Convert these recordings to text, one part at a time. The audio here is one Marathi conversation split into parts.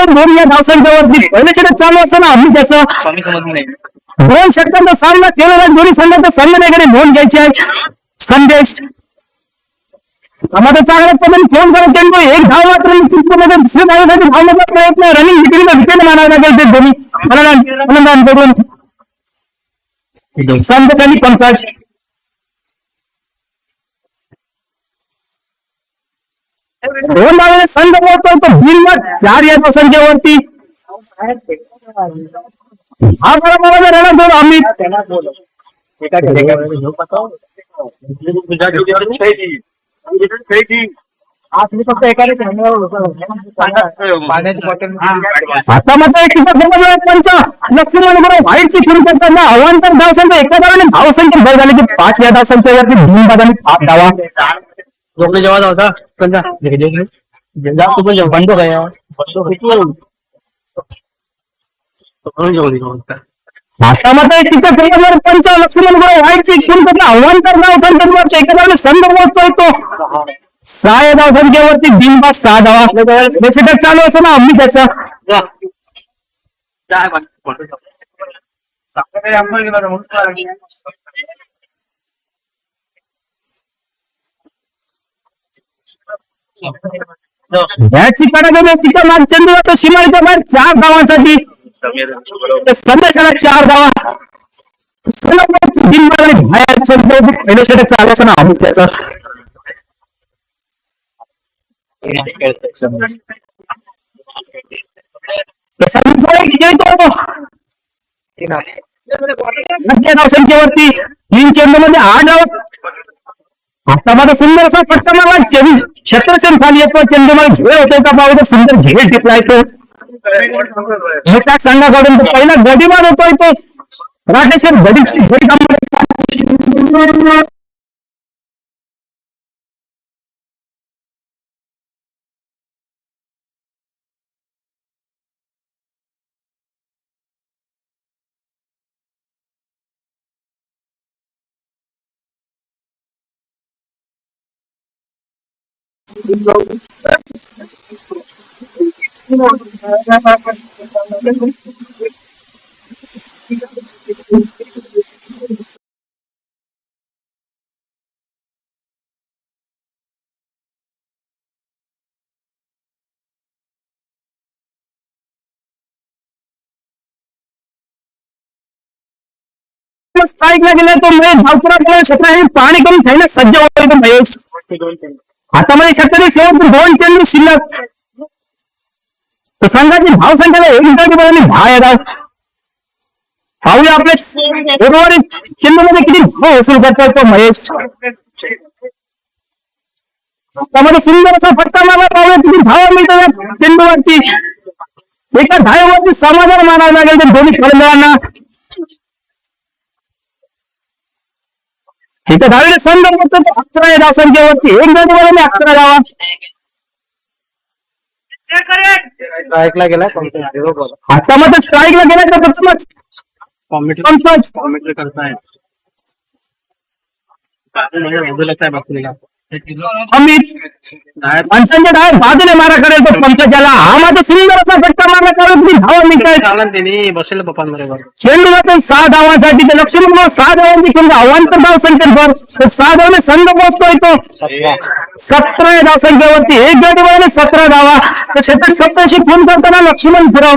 येतो दोन या धावसंख्येवरती पहिले षटक चालू असताना आम्ही त्याचं नाही. दोन षटकांचा सामना केलेला आहे. दोन्ही संघाच्या संघटनेकडे नोंद घ्यायची आहे. संदेश. आम्हाला चांगल्या पद्धतीने फोन करत चेंडू एक धाव मात्र निश्चितपणे दुसऱ्या धावेसाठी धावण्याचा प्रयत्न रनिंग विक्रीला विकेट मारायला लागेल ते फलंदाज फलंदाज करून संघटनी पंकज दोन धावे संघ पोहोचतो तो बिनमत चार या संख्येवरती हा बरोबर रन दोन अमित आता मात्र एक पंच करताना अवांतर धावसंख्या एका धावाने धावसंख्या भर झाली की पाच या धावसंख्येवरती दोन बादाने पाच धावा रोकडे जेव्हा होता कंजा जा तू पण जेव्हा बंदो काय आता मात्र एक किस्सा समजला पंच लक्ष्मण गुरु व्हाईटची सुरू करताना अवांतर धावसंख्येवरती एका धावाने संघ पोहोचतोय तो सहा या धावसंख्येवरती बिनबाद सहा धावा हे। षटक चालू असताना आम्ही त्याचा या कडा तिच्या माग चंद्र जातो सीमाच्या बाहेर चार गावांसाठी संदेशाला चार गावा बाहेर संपवतो. पहिलं षटक आम्ही त्याचा संख्येवरती तीन चेंडू मध्ये आठ धाव हातामध्ये सुंदर असा फटका मारला चेंडू छत्रचंद खाली येतो चंद्रमाला मला झेल होते का पाहतो सुंदर झेल टिपला येतो मोठ्या संघाकडून तो पहिला गडीमान होतोय तो. राटेश्वर गडी गडी स्ट्राईकला गेला तो महेश धावपुरा गेला सतरा हे पाणी करून थैला सज्ज होतो तो महेश आता मध्ये शेतकरी शेवट दोन चेंडू शिल्लक. तर संघाची भाव धावसंख्याला एक मिनिटाची बदलली दहा या पाहूया आपल्या उर्वरित चेंडू मध्ये किती भाव वसूल करतोय तो महेश? त्यामध्ये सुंदर असा फटका मारला पाहूया किती भाव मिळतो या चेंडूवरती एका धावेवरती समाधान मानावं लागेल तर दोन्ही फलंदाजांना इथं दहावीला म्हणतो तो अकरा या धावसंख्येवरती एक गट बरोबर अकरा धावा ऐकला गेला आता मग स्ट्राईकला गेला तर फक्त मग कॉमेंट्री पंकज कॉमेंट्री करताय. बाजूला अमित डाय बाजूने मारा करेल तो पंकजाला हा माझा सुंदर असा फटका मारला कारण तुम्ही धावा त्यांनी बसेल पप्पांमध्ये चेंडू जातो सहा धावांसाठी ते लक्ष्मण म्हणून सहा धावांची किंवा अवांतर धाव संख्येवर सहा धावाने संघ पोहोचतोय तो सतरा या धावसंख्येवरती एक गडी सतरा धावा तर शतक सत्ताशी फोन करताना लक्ष्मण फिरव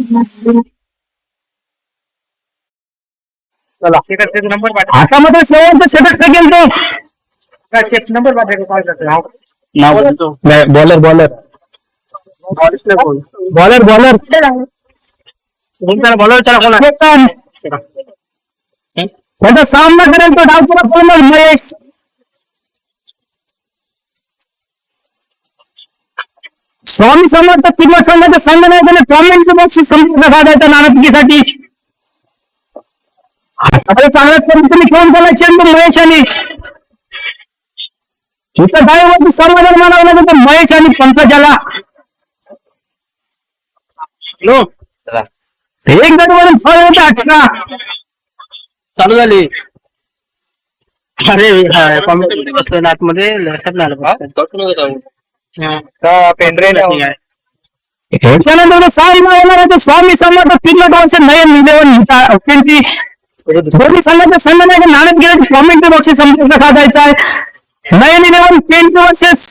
नंबर आता मात्र शेवटचं शतक गेल तो? नंबर पाठवा कॉल करतो bowler bowler bowler bowler bowler चला कोणा चेतन त्याचा सामना करेल तो डावपुरा पूर्ण महेश. स्वामी समर्थ किंवा संघाचं संघ नाही त्याने कॉमेंटचं बक्षीस संपूर्ण साधायचं नाणपिकीसाठी आता चांगल्याच पद्धतीने खेळून त्याला चेंडू महेश आणि इथं डायवरती समाधान मानावं लागेल तर महेश आणि पंकजाला. नो एक गडवरून फळ होता अठरा. चालू झाली. अरे कॉम्प्युटर बसलोय ना आतमध्ये लक्षात नाही आलं पेनड्राईव्ह याच्यानंतर सारी येणार आहे तर स्वामी समर्थ पिल्ल डावचे नयन निलेवन त्यांची दोन्ही संघाच्या संघ नाही नाणक गेल्याची कॉमेंट्री बक्षीस संपूर्ण साधायचा आहे Nayan eleven twenty versus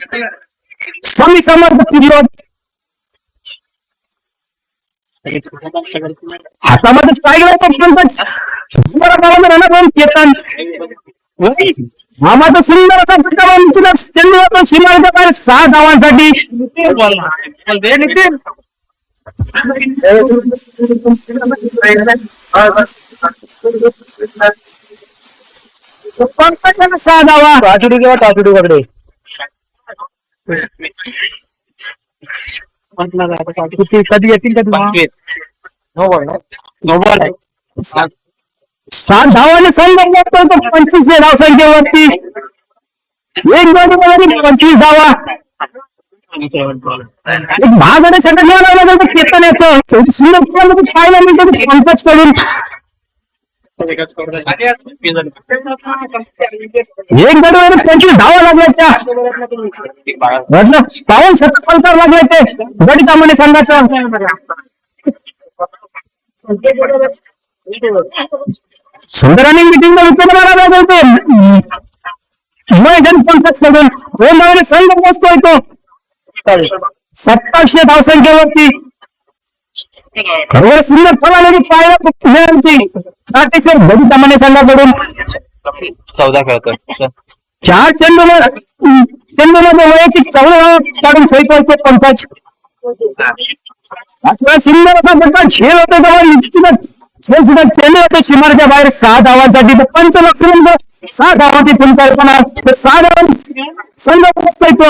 Swami Samarth pillow हातामध्ये स्ट्राईक राहतो रणभूम केतन मामाचा सुंदर असा फटका तुला चेंडू होतो सीमारेच्या बाहेर सहा धावांसाठी पंकजाला सहा धावा टाचुडी किंवा किती कधी येतील का तुम्हाला नो बॉल नो बॉल आहे सात धावाने संघ पंचवीस धाव पंचवीस एक जोडी पंचवीस धावा महागडे सगळं घ्यायला लागलं तर केतन येतो. सुंदर खेळामध्ये पंकजकडून एक गडवर पंचवीस धावा लागल्या त्या म्हटलं पाऊन सतत पंचावर लागले ते गडी कामाने संघाचं सुंदराने मिटिंग उत्तर मारायला लागते मैदान पंकजकडून दोन संघ पोचतोय सत्तावीसशे धावसंख्येवरती. खरोखर सुंदर फळाने पाहायला मिळाली नाटेश्वर गडी तांबणे संघाकडून चौदा खेळतोय चार चेंडू चेंडू मध्ये वैयक्तिक चौदा काढून खेळतोय तो पंकज. होता तेव्हा निश्चितच खेळ सुद्धा चेंडू होते सीमाच्या बाहेर. सहा धावांसाठी तर पंच लक्ष्मण सहा धावांची कल्पना तर सहा धावा संघ तो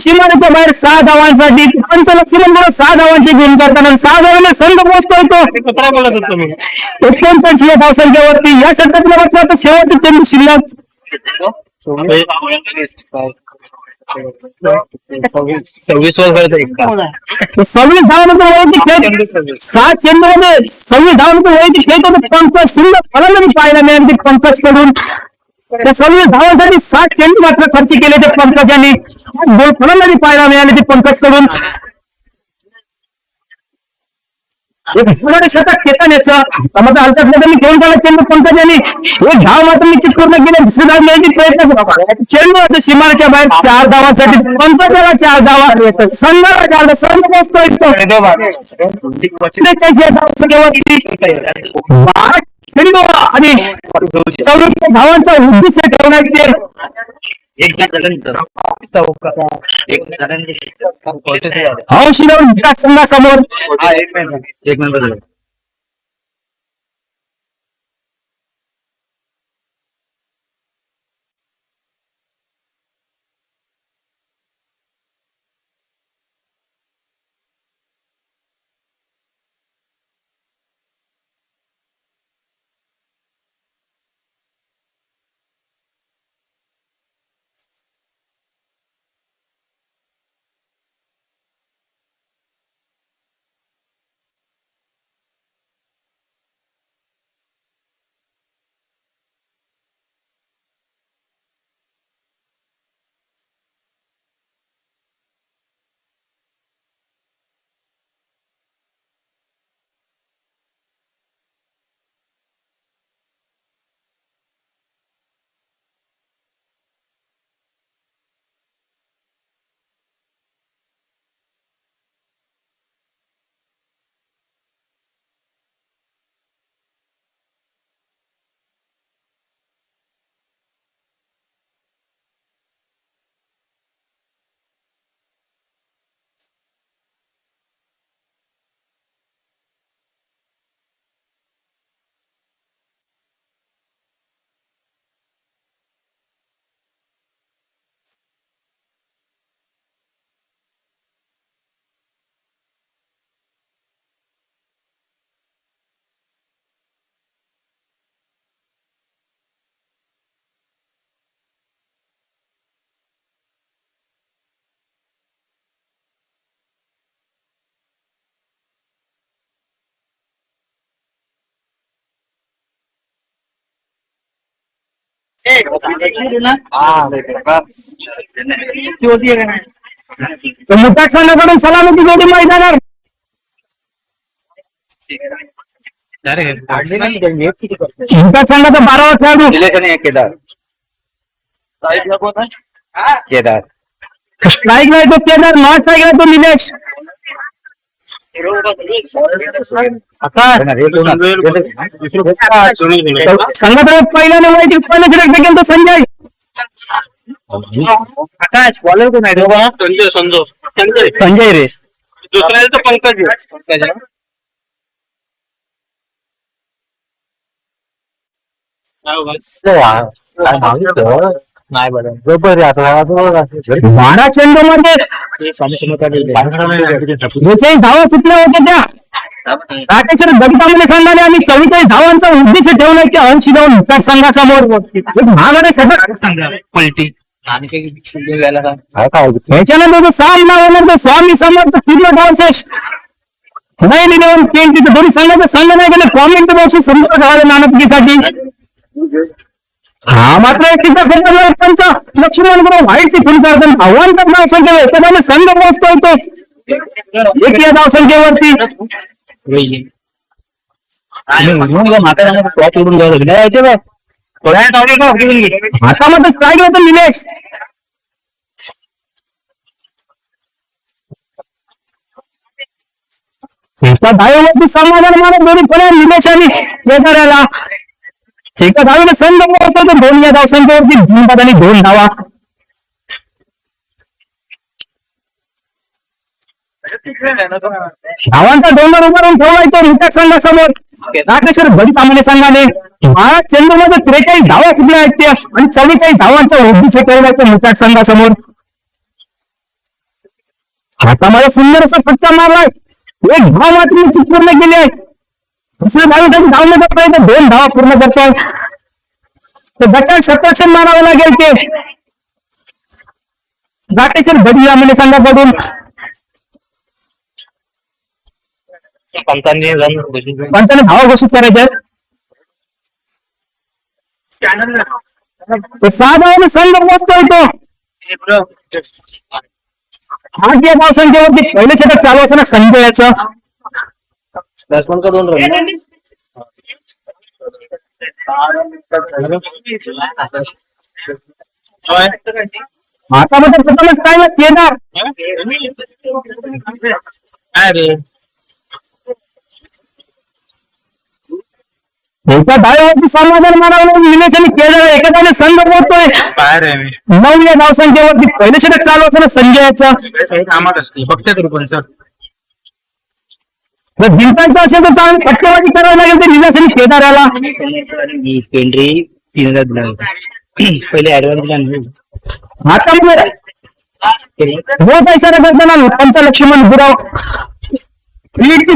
सीमारेच्या बाहेर सहा धावांसाठी पंच लक्ष्मण सहा धावांची गेम करताना सहा धावाने संघ पोहोचतोय तो. काय बोलत होतो तुम्ही? एकोणपन्नास या धावसंख्येवरती या षटकातल्या म्हटलं तर शेवटचे चेंडू शिल्लक. सव्वीस धावानंतर वैयक्तिक खेळ. सहा चेंडूमध्ये सव्वीस धावानंतर वैयक्तिक पंकज सुंदर फलंदाजी पाहायला मिळाली. पंकजकडून त्या सव्वीस धावांसाठी सात चेंडू मात्र खर्च केले ते पंकज यांनी. फलंदाजी पाहायला मिळाली ती पंकजकडून शतक केतन येतं समजा हलकाच मध्ये मी घेऊन गेला चेंडू पंकज यांनी. एक धाव मात्र निश्चित पूर्ण केले दुसरी धाव घ्यायची प्रयत्न. चेंडू होतं सीमारेच्या बाहेर चार धावांसाठी. पंकजाला चार धावा संघाला चार संघ पोहोचतोय तो. त्रेचाळीस धावसंख्येवरती बारा चेंडू आणि धावांचा उद्दिष्ट ठेवण्याचे हौशीवर विकास संघासमोर एक नंबर तर मुठाट संघाकडून सलामीची जोडी मैदानावर मुठाट संघाचा बारावा खेळाडू केदार. केदार स्ट्राईक नाही तो केदार नॉन स्ट्राईक नाही तो निलेश. संघाकडे पहिल्याने माहिती उत्पन्न सिलेक्ट केलं तो संजय आकाश बॉलर कोण आहे संजय संजोष संजय संजय रेस दुसरा आहे तो पंकज आहे. काय बघा. नाही बरं. बरोबर आहे आता. बारा होत्या त्या. राकेश्वर आणि चव्वेचाळीस धावांचा उद्देश ठेवलाय की अंशी जाऊन मुक्ताट संघासमोर एक महागडे पलटी. ह्याच्यानंतर जो सामना होणार तो स्वामी समर्थ पूर्ण नाही निलेवन केन तिथे दोन्ही संघाचे संघ नाही गेले. कॉमेंट बॉक्स हा मात्र लक्ष्मण गुरु व्हाईट ची फुल करतात आव्हान तर नाव संख्या एखाद्याने संघ पोहोचतोय तो एक या धाव संख्येवरती. हातामध्ये स्ट्राईक होतं निलेश. समाधान मारत दोन्ही पुढे निलेश आणि एका धावेने संघ पोहोचतो तर दोन या धाव संख्येवरती दोन बाद आणि दोन धावा. धावांचा डोंगर उभारून ठेवलाय तो रिटॅक संघासमोर राकेश्वर घडी तांबणे संघाने बारा चेंडूमध्ये त्रेचाळीस धावा कुठल्या आहेत त्या? आणि चव्वेचाळीस धावांचा ठेवलाय तो रिटॅक संघासमोर. हातामध्ये सुंदर असा फटका मारलाय. एक धाव मात्र पूर्ण केली आहे. दुसऱ्या धावेसाठी धावण्याचा प्रयत्न दोन धावा पूर्ण करतोय तर गटात सतरक्षण मारावं लागेल ते राकेश्वर घडी यामध्ये संघाकडून पंचांनी रन घोषित पंचाने धावा घोषित करायच्या आहेत. तर सहा धावाने संघ पोहोचतोय तो आठ या धाव संख्येवरती पहिले षटक चालू असताना संजयाचं बॅट्समन का दोन रन हातामध्ये प्रथमच काय ना केदार काय रे एका मारावं धावने संघ पोहोचतोय बाहेर आहे मी नऊ या धाव संख्येवरती पहिले षटक चालू असताना संजयाचं कामात असते. बघते तरी पण सर जिंकायचं असेल तर चांगली. फटकेबाजी करावी लागेल ते केदाराला पेंड्री तीन हजार दिला होता. पहिले ऍडव्हान्स दिला नाही. करताना पंच लक्ष्मण गुराव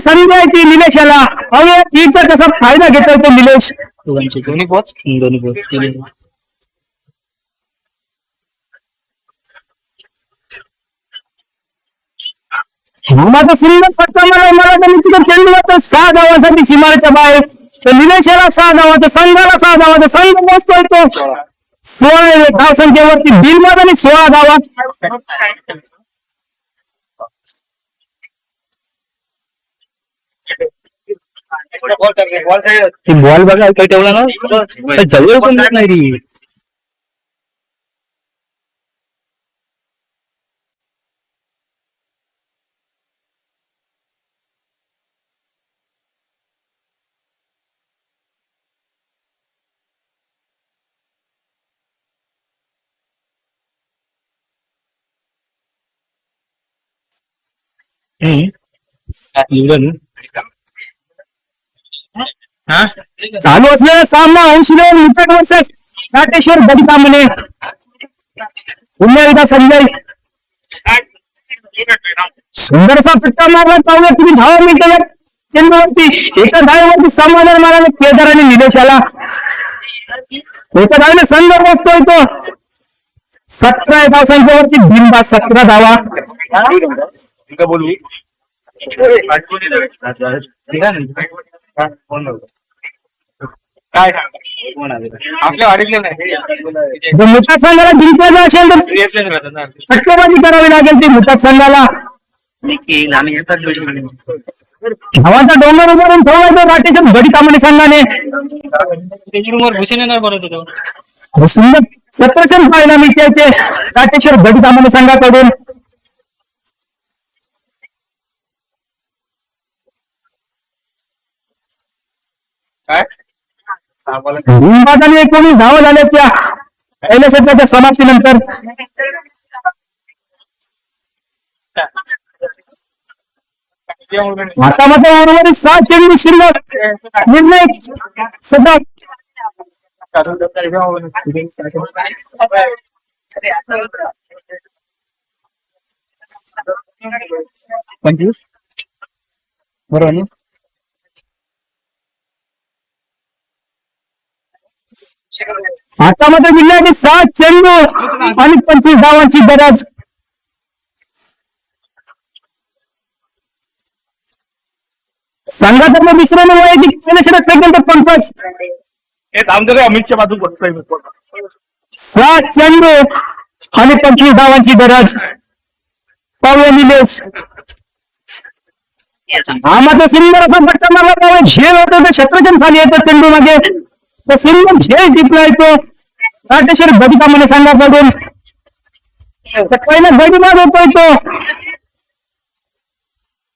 संधी आहे ती निलेशाला. अहो लीडचा कसा फायदा घेतोय तो निलेश. दोन्ही पोच दोन्ही पोच माझं फ्रीडम फटका मला मला त्यांनी तिकडे खेळली वाटतो सहा धावासाठी सीमारेच्या बाहेर तर निलेशाला सहा गावाचं संघाला सहा गावाचं संघ मोजतो येतो सोळा धाव संख्येवरती बिलमध्ये आणि सोळा गावात बॉल बघा काही ठेवला ना जवळ पण नाही चालू असलेला सामना अंशुले निकटवरचा नाटेश्वर बदितांबने पुन्हा एकदा संजय. सुंदरसा फटका मारला पाहुणे तुम्ही धावा मिळते चेंडूवरती एका धावेवरती समाधान मारायला केदार आणि निलेशाला एका धावेने संघ पोहोचतोय तो. सतरा धाव संख्येवरती बिंबा सतरा धावा. काय आपल्या वाडीतले नाही. जर मुठात संघाला जिंकायचं असेल तर फटकेबाजी करावी लागेल ती संघाला. डोंगर उभारून ठेवायचा संघाने. सुंदर प्रदर्शन पाहायला मिळते ते. राटेश्वर गडी तांबडी संघाकडून. काय? हिंबादाने एकोणीस धावा झाल्या त्या पहिल्या क्षेत्राच्या समाप्तीनंतर. आता मात्र उर्वरित सात शिल्लक. निर्णय सुद्धा पंचवीस. बरोबर आता मात्र जिल्ह्यातील सात चेंडू आणि पंचवीस धावांची गरज. संघातर्फे मित्रांनो वैयक्तिक षटक सेकंद पंकज. हे थांबतो रे अमितच्या बाजू बसतोय सात चेंडू आणि पंचवीस धावांची गरज. पाहूया निलेश. हा मात्र सुंदर असा त्यावेळी झेल होतो ते शत्रजन खाली येतो चेंडू मागे तो सुंदर झेल टिपला येतो राटेश्वर बबिता म्हणे संघाकडून तर पहिला गडी माग होतोय तो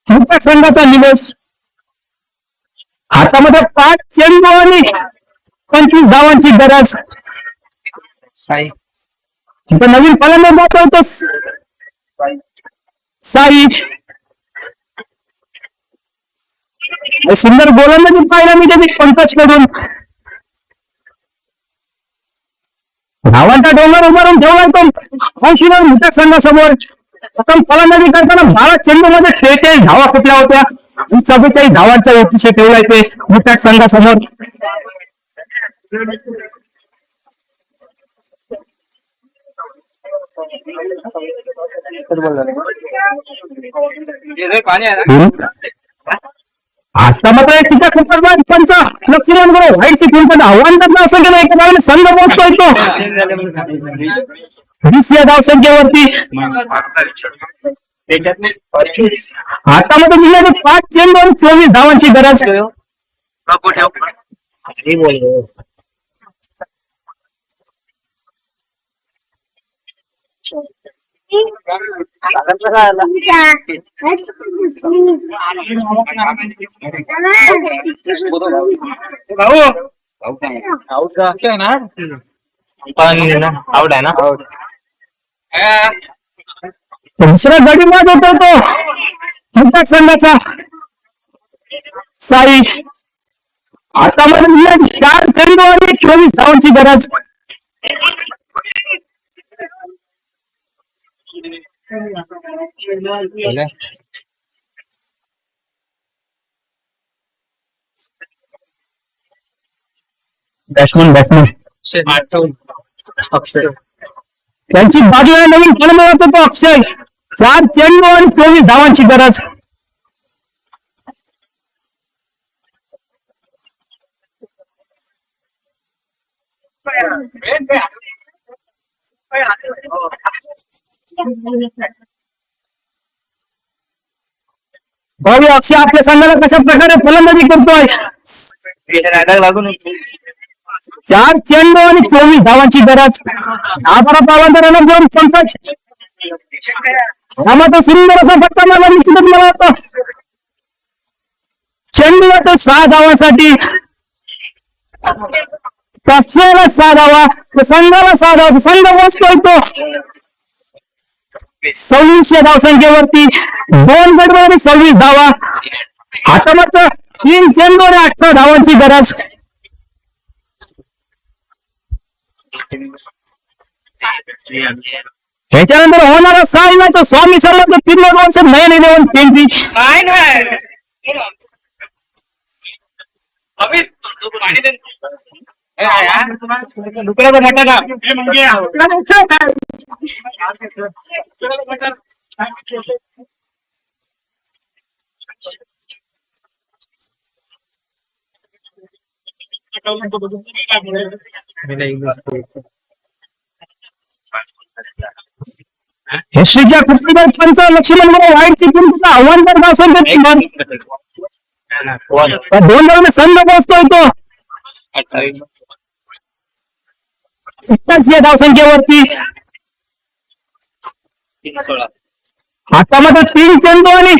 संघाचा निलेश हातामध्ये पाच चेंडू आणि पंचवीस धावांची गरज. नवीन फलंदाज दाखवतो साई. सुंदर गोलंदाजी पाहायला मिळते ती पंकजकडून धावांचा डोंगर उभारून ठेवलाय तो. अंशीवर मोठ्या संघासमोर प्रथम फलंदाजी करताना बारा चेंडू मध्ये शेहेचाळीस धावा कुठल्या होत्या. चव्वेचाळीस धावांचा अतिशय ठेवलाय ते मोठ्या संघासमोर पाणी आहे ना आता मात्र तिच्या कुटुंबात पंच लक्ष्मण बरोबर व्हाईटची तुमचं आव्हान करणं असं केलं. एका धावाने संघ पोहोचतोय तो. वीस या धावसंख्येवरती. संख्येवरती आता मध्ये जिल्ह्यात पाच चेंडू आणि चोवीस धावांची गरज भाऊ आऊट आहे ना आहे ना दुसरा गडी मात होतो तो मोठ्या संघाचा आता मला चार चेंडू चोवीस धावांची गरज. बॅट्समन बॅट्समन अक्षय त्यांची बाजू आहे नवीन फलंदाज होता तो अक्षय चार चेंडू आणि चोवीस धावांची गरज. भावी अक्षय आपल्या संघाला कशा प्रकारे फलंदाजी करतोय? चार चेंडू आणि चोवीस धावांची गरज. आभारा पावांतराला दोन पंकज आम्हाला सुरू असा फटका मला निश्चितच मला वाटतं चेंडू येतो सहा धावांसाठी. पक्षाला सहा धावा संघाला सहा धावा संघ बसतोय तो सव्वीसशे धावसंख्येवरती दोन गडमध्ये सव्वीस धावा. आता मात्र तीन चेंडू आणि अठरा धावांची गरज. ह्याच्यानंतर होणारा काय नाही तर स्वामी सल्ला तीन वर्ष नयन इलेव्हन ट्वेंटी काय नाही. अभिष, पाणी दे. ए, यार, डुकराचं मटण का? ए, मंग्या. डुकराचं मटण. हिस्ट्रीच्या कुठलीही पंच लक्ष्मण मला वाईट तिथून तुझं आव्हान करत असेल तर तू म्हण. त्या दोन जणांना संघ पोहोचतोय तो या धावसंख्येवरती. हातामध्ये तीन चेंडू आणि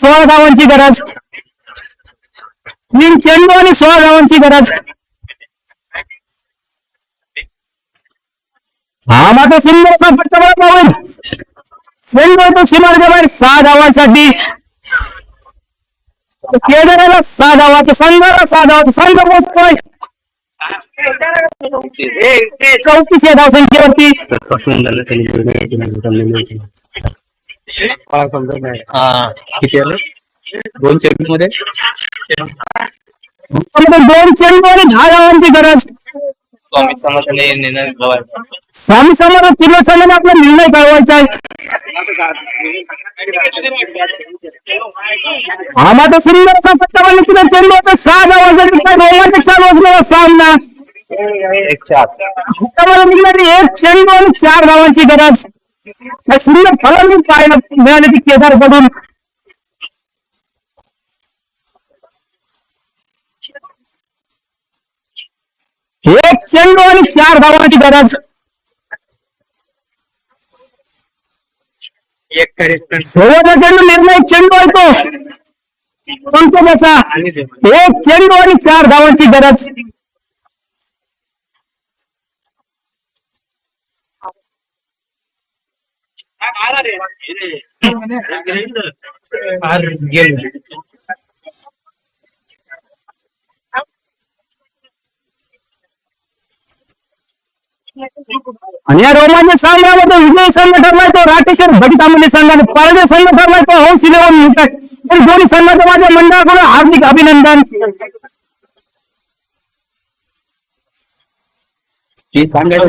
सोळा धावांची गरज. तीन चेंडू आणि सोळा धावांची गरज. हा मात्र सुंदर सीमाच्या बाहेर सहा धावांसाठी. केदाराला सहा धावाचं संघाला सहा धावाचं संघ पोहोचतोय चौतीस या धावसंख्येवरती मला समजत नाही. किती आलं? दोन चेंडू मध्ये दोन चेंडू आणि दहा धावांची गरज. स्वामी समाजाने निर्णय घेतला स्वामी समोर त्रिलोचनाने आपला निर्णय कळवायचा आहे हा मात्र सुंदर असा फटका मारला तिला चेंडू होता सहा धावांसाठी काय रोमांचक चालू असलेला सामना एक चार फटकामध्ये निघणारी एक चेंडू आणि चार धावांची गरज या सुंदर फलंदाजी पाहायला मिळाली ती केदार एक चेंडू आणि चार धावांची गरज चेंडू निर्णय चेंडू आहे तो कोणतो त्याचा एक चेंडू आणि चार धावांची गरज गेल आणि या रोमांचक सामन्यामध्ये विजय संघ ठरलाय तो राटेश्वर भटी तांबली संघाने पराजय संघ ठरलाय तो हौस इलेव्हन युनायटेड तर दोन्ही संघाच्या माझ्या मंडळाकडून हार्दिक अभिनंदन. ही सांगायचं